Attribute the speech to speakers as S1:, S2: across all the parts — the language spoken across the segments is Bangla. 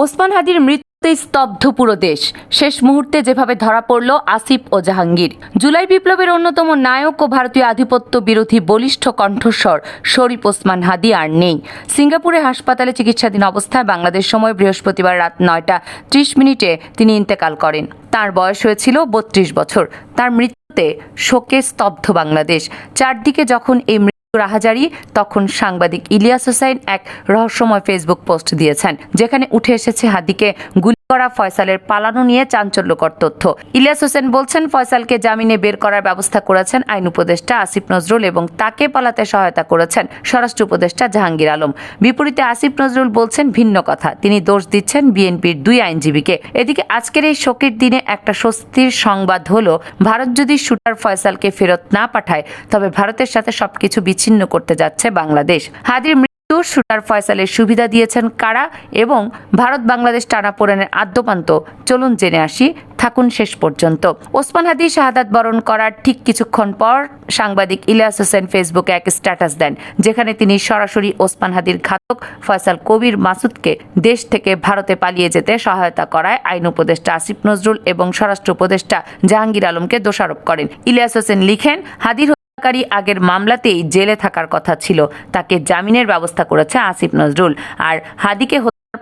S1: ওসমান হাদির মৃত্যুতে স্তব্ধ পুরো দেশ। শেষ মুহূর্তে যেভাবে ধরা পড়ল আসিফ ও জাহাঙ্গীর। জুলাই বিপ্লবের অন্যতম নায়ক ও ভারতীয় আধিপত্য বিরোধী বলিষ্ঠ কণ্ঠস্বর শরীফ ওসমান হাদি আর নেই। সিঙ্গাপুরে হাসপাতালে চিকিৎসাধীন অবস্থায় বাংলাদেশ সময় বৃহস্পতিবার রাত নয়টা ত্রিশ মিনিটে তিনি ইন্তেকাল করেন। তার বয়স হয়েছিল বত্রিশ বছর। তার মৃত্যুতে শোকে স্তব্ধ বাংলাদেশ। চারদিকে যখন এই রাহাজারি, তখন সাংবাদিক ইলিয়াস হোসেন এক রহস্যময় ফেসবুক পোস্ট দিয়েছেন, যেখানে উঠে এসেছে হাদিকে গুলি করা ফয়সালের পালানো নিয়ে চাঞ্চল্যকর তথ্য। ইলিয়াস হোসেন বলছেন, ফয়সালকে জামিনে বের করার ব্যবস্থা করেছেন আইন উপদেষ্টা আসিফ নজরুল এবং তাকে পালাতে সহায়তা করেছেন স্বরাষ্ট্র উপদেষ্টা জাহাঙ্গীর আলম। বিপরীতে আসিফ নজরুল বলছেন, ভিন্ন কথা। তিনি দোষ দিচ্ছেন বিএনপির দুই আইনজীবীকে। এদিকে আজকের এই শোকের দিনে একটা স্বস্তির সংবাদ হলো, ভারত যদি শুটার ফয়সালকে ফেরত না পাঠায়, তবে ভারতের সাথে সবকিছু বিচ্ছিন্ন করতে যাচ্ছে বাংলাদেশ। হাদির শুটার ফয়সালের সুবিধা দিয়েছেন কারা এবং ভারত বাংলাদেশ টানাপোড়েনের আদ্যপান্ত? চলুন জেনে আসি। থাকুন শেষ পর্যন্ত। ওসমান হাদি শাহাদাত বরণ করার ঠিক কিছুক্ষণ পর সাংবাদিক ইলিয়াস হোসেন ফেসবুকে এক স্ট্যাটাস দেন, যেখানে তিনি সরাসরি ওসমান হাদির ঘাতক ফয়সাল কবির মাসুদকে দেশ থেকে ভারতে পালিয়ে যেতে সহায়তা করায় আইন উপদেষ্টা আসিফ নজরুল এবং স্বরাষ্ট্র উপদেষ্টা জাহাঙ্গীর আলমকে দোষারোপ করেন। ইলিয়াস হোসেন লিখেন, হাদির হত্যাকারী আগের মামলাতেই জেলে থাকার কথা ছিল। তাকে জামিনের ব্যবস্থা করেছে আসিফ নজরুল। আর হাদিকে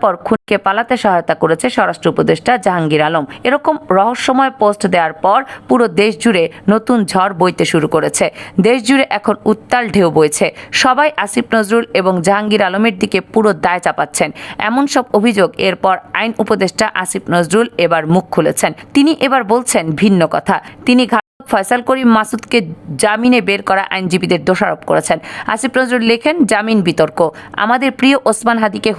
S1: পর খুনকে পালাতে সহায়তা করেছে স্বরাষ্ট্র উপদেষ্টা জাহাঙ্গীর আলম। এরকম রহস্যময় পোস্ট দেওয়ার পর পুরো দেশ জুড়ে নতুন ঝড় বইতে শুরু করেছে। দেশ জুড়ে এখন উত্তাল ঢেউ বইছে। সবাই আসিফ নজরুল এবং জাহাঙ্গীর আলমের দিকে পুরো দায় চাপাচ্ছেন। এমন সব অভিযোগ এরপর আইন উপদেষ্টা আসিফ নজরুল এবার মুখ খুলেছেন। তিনি এবার বলছেন ভিন্ন কথা। তিনি ফয়সাল করিম মাসুদকে জামিনে বের করা আইনজীবীদের দোষারোপ করেছেন। আসিফ নজরুল লেখেন, জামিন বিতর্ক। আমাদের প্রিয় ওসমান হাদিকে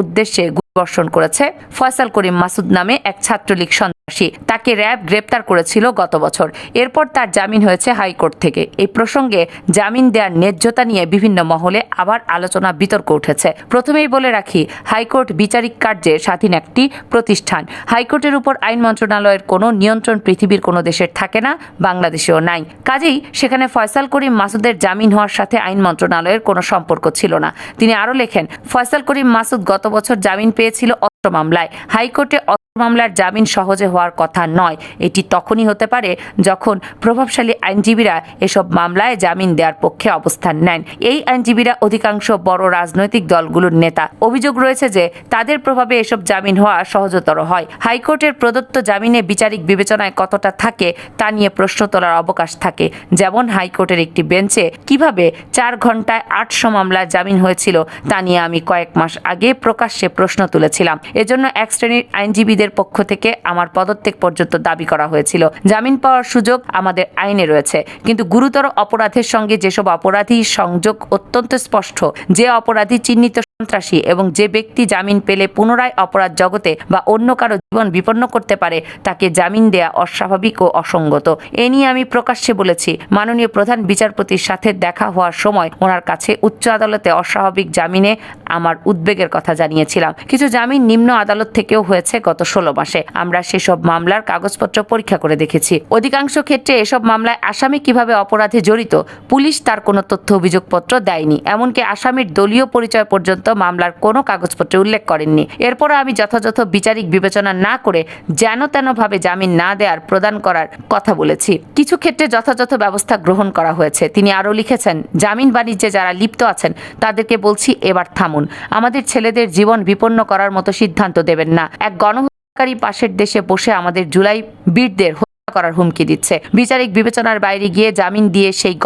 S1: উদ্দেশ্যে গুলিবর্ষণ করেছে ফয়সাল করিম মাসুদ নামে এক ছাত্রলীগ সন্ত্রাসী। তাকে র্যাব গ্রেপ্তার করেছিল গত বছর। এরপর তার জামিন হয়েছে হাইকোর্ট থেকে। এই প্রসঙ্গে জামিন দেওয়ার ন্যায্যতা নিয়ে বিভিন্ন মহলে আবার আলোচনা বিতর্ক উঠেছে। প্রথমেই বলে রাখি, হাইকোর্ট বিচারিক কার্যে স্বাধীন একটি প্রতিষ্ঠান। হাইকোর্টের উপর আইন মন্ত্রণালয়ের কোনো নিয়ন্ত্রণ পৃথিবীর কোনো দেশের থাকে না, বাংলাদেশেও নাই। কাজেই সেখানে ফয়সাল করিম মাসুদের জামিন হওয়ার সাথে আইন মন্ত্রণালয়ের কোনো সম্পর্ক ছিল না। তিনি আরও লেখেন, ফয়সাল করিম মাসুদ গত বছর জামিন পেয়েছিল মামলায়। হাইকোর্টে মামলার জামিন সহজে হওয়ার কথা নয়। এটি তখনই হতে পারে যখন প্রভাবশালী আইনজীবীরা এসব মামলায় জামিন দেওয়ার পক্ষে অবস্থান নেন। এই আইনজীবীরা অধিকাংশ বড় রাজনৈতিক দলগুলোর নেতা। অভিযোগ রয়েছে যে তাদের প্রভাবে এসব জামিন হওয়া সহজতর হয়। হাইকোর্টের প্রদত্ত জামিনে বিচারিক বিবেচনায় কতটা থাকে তা নিয়ে প্রশ্ন তোলার অবকাশ থাকে। যেমন হাইকোর্টের একটি বেঞ্চে কীভাবে চার ঘন্টায় আটশো মামলার জামিন হয়েছিল তা নিয়ে আমি কয়েক মাস আগে প্রকাশ্যে প্রশ্ন তুলেছিলাম। এজন্য এক শ্রেণির আইনজীবীদের পক্ষ থেকে আমার পদত্যাগ পর্যন্ত দাবি করা হয়েছিল। জামিন পাওয়ার সুযোগ আমাদের আইনে রয়েছে। কিন্তু গুরুতর অপরাধের সঙ্গে যেসব অপরাধী সংযোগ অত্যন্ত স্পষ্ট, যে অপরাধী চিহ্নিত সন্ত্রাসী এবং যে ব্যক্তি জামিন পেলে পুনরায় অপরাধ জগতে বা অন্য কারও জীবন বিপন্ন করতে পারে, তাকে জামিন দেয়া অস্বাভাবিক ও অসঙ্গত। এ নিয়ে আমি প্রকাশ্যে বলেছি, মাননীয় প্রধান বিচারপতির সাথে দেখা হওয়ার সময় ওনার কাছে উচ্চ আদালতে অস্বাভাবিক জামিনে আমার উদ্বেগের কথা জানিয়েছিলাম। কিছু জামিন নিম্ন আদালত থেকেও হয়েছে গত ষোলো মাসে। আমরা সেসব মামলার কাগজপত্র পরীক্ষা করে দেখেছি। অধিকাংশ ক্ষেত্রে এসব মামলায় আসামি কীভাবে অপরাধে জড়িত, পুলিশ তার কোনো তথ্য অভিযোগপত্র দেয়নি। এমনকি আসামির দলীয় পরিচয় পর্যন্ত মামলার কোনো কাগজপত্রে উল্লেখ করেননি। এরপর আমি যথাযথ বিচারিক বিবেচনা না করে যেন তেনভাবে জামিন না দেওয়ার প্রদান করার কথা বলেছি। কিছু ক্ষেত্রে যথাযথ ব্যবস্থা গ্রহণ করা হয়েছে। তিনি আরও লিখেছেন, জামিন বাণিজ্যে যারা লিপ্ত আছেন, তাদেরকে বলছি এবার থামুন। আমাদের ছেলেদের জীবন বিপন্ন করার মতো সিদ্ধান্ত দেবেন না। এক গণহত্যাকারী পাশের দেশে বসে আমাদের জুলাই বীরদের হত্যা করার হুমকি দিচ্ছে। বিচারিক বিবেচনার বাইরে গিয়ে জামিন দিয়ে সেই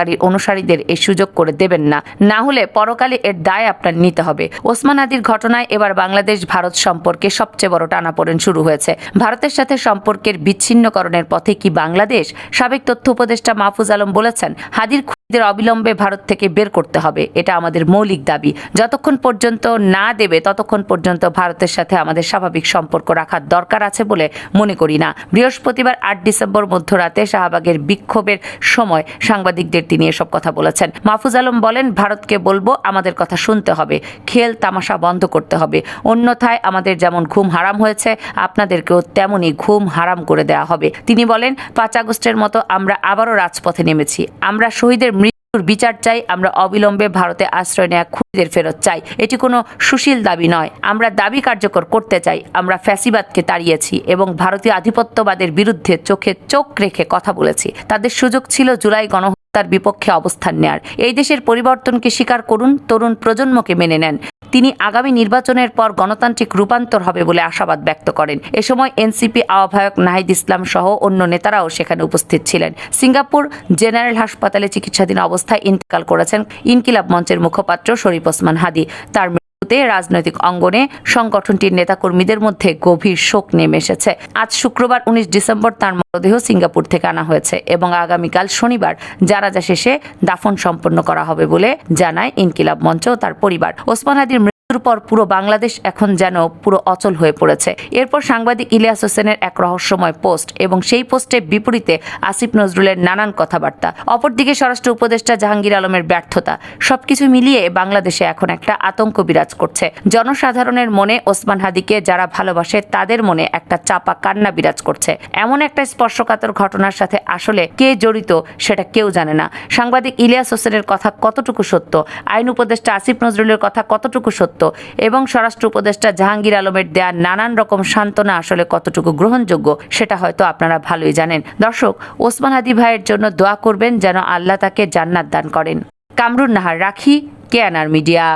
S1: গণহত্যাকারীর অনুসারীদের এই সুযোগ করে দেবেন না। না হলে পরকালে এর দায় আপনার নিতে হবে। ওসমান আদির ঘটনায় এবার বাংলাদেশ ভারত সম্পর্কে সবচেয়ে বড় টানাপোড়েন শুরু হয়েছে। ভারতের সাথে সম্পর্কের বিচ্ছিন্নকরণের পথে কি বাংলাদেশ? সাবেক তথ্য উপদেষ্টা মাহফুজ আলম বলেছেন, হাদির খুনিদের অবিলম্বে ভারত থেকে বের করতে হবে। এটা আমাদের মৌলিক দাবি। যতক্ষণ পর্যন্ত না দেবে, ততক্ষণ পর্যন্ত ভারতের সাথে আমাদের স্বাভাবিক সম্পর্ক রাখার দরকার আছে বলে মনে করি না। বৃহস্পতিবার আট ডিসেম্বর মধ্যরাতে শাহবাগের বিক্ষোভের সময় সাংবাদিকদের তিনি এসব কথা বলেছেন। মাহফুজ আলম বলেন, ভারতকে বলব, আমাদের কথা শুনতে হবে। খেল তামাশা বন্ধ করতে হবে। অন্যথায় আমাদের যেমন ঘুম হারাম হয়েছে, আপনাদেরকেও তেমনই ঘুম হারাম করে দেওয়া হবে। তিনি বলেন, পাঁচ আগস্টের মতো আমরা আবারও রাজপথে নেমেছি। আমরা শহীদের মৃত্যুর বিচার চাই, আমরা অবিলম্বে ভারতে আশ্রয় নেওয়া খুনিদের ফেরত চাই। এটি কোনো সুশীল দাবি নয়। আমরা দাবি কার্যকর করতে চাই। আমরা ফ্যাসিবাদকে তাড়িয়েছি এবং ভারতীয় আধিপত্যবাদের বিরুদ্ধে চোখে চোখ রেখে কথা বলেছি। তাদের সুযোগ ছিল জুলাই গণহত্যার বিপক্ষে অবস্থান নেয়ার। এই দেশের পরিবর্তনকে স্বীকার করুন, তরুণ প্রজন্মকে মেনে নেন। তিনি আগামী নির্বাচনের পর গণতান্ত্রিক রূপান্তর হবে বলে আশাবাদ ব্যক্ত করেন। এ সময় এনসিপি আহ্বায়ক নাহিদ ইসলাম সহ অন্য নেতারাও সেখানে উপস্থিত ছিলেন। সিঙ্গাপুর জেনারেল হাসপাতালে চিকিৎসাধীন অবস্থায় ইন্তেকাল করেছেন ইনকিলাব মঞ্চের মুখপাত্র শরীফ ওসমান হাদি। তার মৃত্যুতে রাজনৈতিক অঙ্গনে সংগঠনটির নেতাকর্মীদের মধ্যে গভীর শোক নেমে এসেছে। আজ শুক্রবার উনিশ ডিসেম্বর তার মরদেহ সিঙ্গাপুর থেকে আনা হয়েছে এবং আগামীকাল শনিবার জানাজা শেষে দাফন সম্পন্ন করা হবে বলে জানায় ইনকিলাব মঞ্চ ও তার পরিবার। ওসমান আদির পর পুরো বাংলাদেশ এখন যেন পুরো অচল হয়ে পড়েছে। এরপর সাংবাদিক ইলিয়াস হোসেনের এক রহস্যময় পোস্ট এবং সেই পোস্টের বিপরীতে আসিফ নজরুলের নানান কথাবার্তা। অপরদিকে স্বরাষ্ট্র উপদেষ্টা জাহাঙ্গীর আলমের ব্যর্থতা। সবকিছু মিলিয়ে বাংলাদেশে এখন একটা আতঙ্ক বিরাজ করছে। জনসাধারণের মনে ওসমান হাদিকে যারা ভালোবাসে, তাদের মনে একটা চাপা কান্না বিরাজ করছে। এমন একটা স্পর্শকাতর ঘটনার সাথে আসলে কে জড়িত সেটা কেউ জানে না। সাংবাদিক ইলিয়াস হোসেনের কথা কতটুকু সত্য? আইন উপদেষ্টা আসিফ নজরুলের কথা কতটুকু সত্য এবং স্বরাষ্ট্র উপদেষ্টা জাহাঙ্গীর আলমের দেয়া নানান রকম সান্ত্বনা আসলে কতটুকু গ্রহণযোগ্য সেটা হয়তো আপনারা ভালোই জানেন। দর্শক, ওসমান হাদি ভাইয়ের জন্য দোয়া করবেন যেন আল্লাহ তাকে জান্নাত দান করেন। কামরুন নাহার রাখি, কেয়ানার মিডিয়া।